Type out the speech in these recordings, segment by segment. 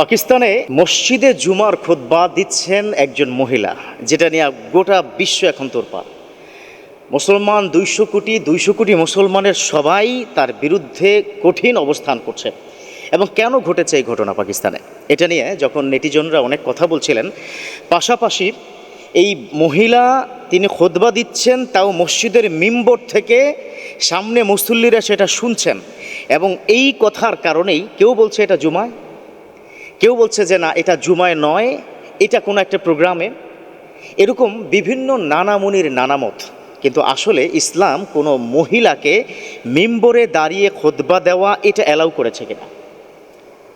পাকিস্তানে মসজিদে জুমার খুতবা দিচ্ছেন একজন মহিলা, যেটা নিয়ে গোটা বিশ্ব এখন তোরপার মুসলমান দুইশো কোটি দুইশো কোটি মুসলমানের সবাই তার বিরুদ্ধে কঠিন অবস্থান করছে। এবং কেন ঘটেছে এই ঘটনা পাকিস্তানে? এটা নিয়ে যখন নেটিজনরা অনেক কথা বলছিলেন, পাশাপাশি এই মহিলা তিনি খোদবা দিচ্ছেন, তাও মসজিদের মিম্বর থেকে সামনে মুসল্লিরা সেটা শুনছেন। এবং এই কথার কারণেই কেউ বলছে এটা জুমায়। কেউ বলছে যে না, এটা জুমায় নয়, এটা কোনো একটা প্রোগ্রামে। এরকম বিভিন্ন নানামুনির নানামত। কিন্তু আসলে ইসলাম কোনো মহিলাকে মিম্বরে দাঁড়িয়ে খোদবা দেওয়া এটা অ্যালাউ করেছে কিনা?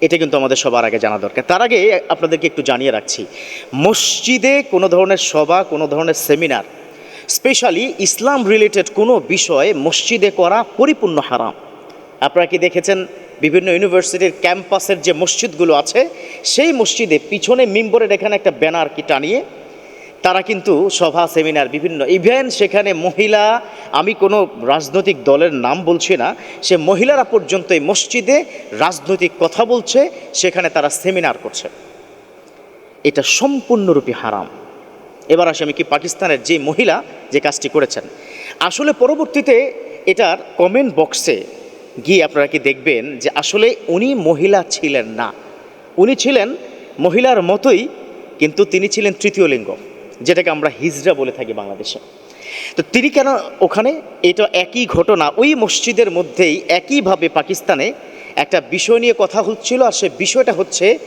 এটা কিন্তু আমাদের সবার আগে জানা দরকার। তার আগে আপনাদেরকে একটু জানিয়ে রাখছি, মসজিদে কোনো ধরনের সভা, কোনো ধরনের সেমিনার, স্পেশালি ইসলাম রিলেটেড কোনো বিষয় মসজিদে করা পরিপূর্ণ হারাম। আপনারা কি দেখেছেন? বিভিন্ন ইউনিভার্সিটির ক্যাম্পাসের যে মসজিদগুলো আছে, সেই মসজিদে পিছনে মিম্বরের এখানে একটা ব্যানার কি টানিয়ে, তারা কিন্তু সভা, সেমিনার, বিভিন্ন ইভেন্ট, সেখানে মহিলা, আমি কোনো রাজনৈতিক দলের নাম বলছি না, সে মহিলারা পর্যন্ত এই মসজিদে রাজনৈতিক কথা বলছে, সেখানে তারা সেমিনার করছে। এটা সম্পূর্ণরূপে হারাম। এবার আসি আমি কি পাকিস্তানের যে মহিলা যে কাজটি করেছেন। আসলে পরবর্তীতে এটার কমেন্ট বক্সে গিয়ে আপনারা কি দেখবেন যে আসলে উনি মহিলা ছিলেন না। উনি ছিলেন মহিলার মতোই, কিন্তু তিনি ছিলেন তৃতীয় লিঙ্গ, যেটাকে আমরা হিজরা বলে থাকি বাংলাদেশে। তো তিনি কেন ওখানে? এটা একই ঘটনা। ওই মসজিদের মধ্যেই একইভাবে পাকিস্তানে একটা বিষয় নিয়ে কথা হচ্ছিল, আর সে বিষয়টা হচ্ছে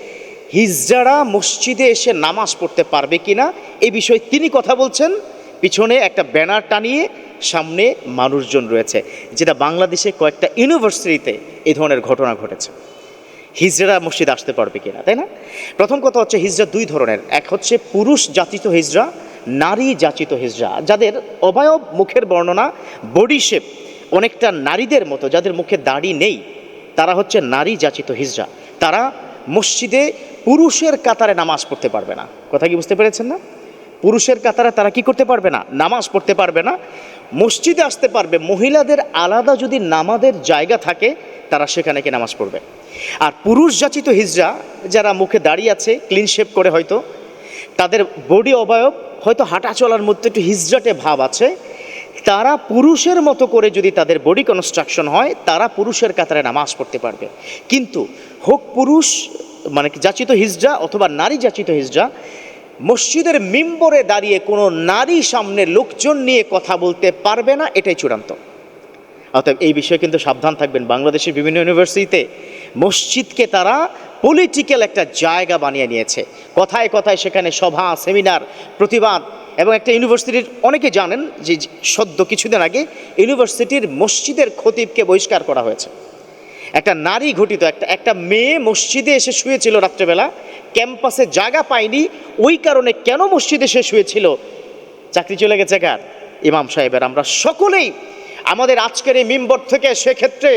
হিজড়ারা মসজিদে এসে নামাজ পড়তে পারবে কিনা? এই বিষয়ে তিনি কথা বলছেন। পিছনে একটা ব্যানার টানিয়ে সামনে মানুষজন রয়েছে, যেটা বাংলাদেশে কয়েকটা ইউনিভার্সিটিতে এই ধরনের ঘটনা ঘটেছে। হিজড়া মসজিদ আসতে পারবে কিনা, তাই না? প্রথম কথা হচ্ছে হিজড়া দুই ধরনের, এক হচ্ছে পুরুষ জাতিত হিজড়া, নারী জাতিত হিজড়া, যাদের অবয়ব মুখের বর্ণনা বডি শেপ অনেকটা নারীদের মতো, যাদের মুখে দাড়ি নেই, তারা হচ্ছে নারী জাচিত হিজড়া। তারা মসজিদে পুরুষের কাতারে নামাজ পড়তে পারবে না। কথা কি বুঝতে পেরেছেন না? পুরুষের কাতারে তারা কি করতে পারবে না? নামাজ পড়তে পারবে না। মসজিদে আসতে পারবে। মহিলাদের আলাদা যদি নামাজের জায়গা থাকে, তারা সেখানে কি নামাজ পড়বে। আর পুরুষ যাচিত হিজড়া যারা মুখে দাঁড়িয়ে আছে ক্লিন শেপ করে হয়তো, তাদের বডি অবয়ব হয়তো হাঁটা চলার মধ্যে একটু হিজড়াটে ভাব আছে। তারা পুরুষের মতো করে যদি তাদের বডি কনস্ট্রাকশন হয়, তারা পুরুষের কাতারে নামাজ পড়তে পারবে। কিন্তু হোক পুরুষ মানে যাচিত হিজড়া অথবা নারী যাচিত হিজড়া মসজিদের মিম্বরে দাঁড়িয়ে কোনো নারী সামনে লোকজন নিয়ে কথা বলতে পারবে না, এটাই চূড়ান্ত। অতএব এই বিষয়ে কিন্তু সাবধান থাকবেন। বাংলাদেশের বিভিন্ন ইউনিভার্সিটিতে মসজিদকে তারা পলিটিক্যাল একটা জায়গা বানিয়ে নিয়েছে। কথায় কথায় সেখানে সভা সেমিনার প্রতিবাদ এবং একটা ইউনিভার্সিটির অনেকে জানেন যে সদ্য কিছুদিন আগে ইউনিভার্সিটির মসজিদের খতিবকে বহিষ্কার করা হয়েছে। একটা নারী ঘটিত, একটা একটা মেয়ে মসজিদে এসে শুয়েছিল রাত্রেবেলা ক্যাম্পাসে জায়গা পায়নি, ওই কারণে কেন মসজিদে শেষ হয়েছিল? চাকরি চলে গেছে কার? ইমাম সাহেবের। আমরা সকলেই আমাদের আজকের এই মিম্বর থেকে সেক্ষেত্রে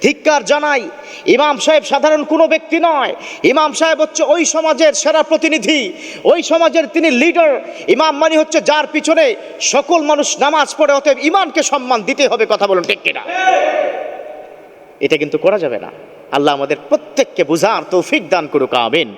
ধিক্কার জানাই, ইমাম সাহেব সাধারণ কোনো ব্যক্তি নয়। ইমাম সাহেব হচ্ছে ওই সমাজের সেরা প্রতিনিধি, ওই সমাজের তিনি লিডার ইমাম মানে হচ্ছে যার পিছনে সকল মানুষ নামাজ পড়ে, অতএব ইমানকে সম্মান দিতে হবে, কথা বলুন ঠিক কিনা? এটা কিন্তু করা যাবে না। আল্লাহ আমাদের প্রত্যেককে বুঝার তৌফিক দান করুক, আমিন।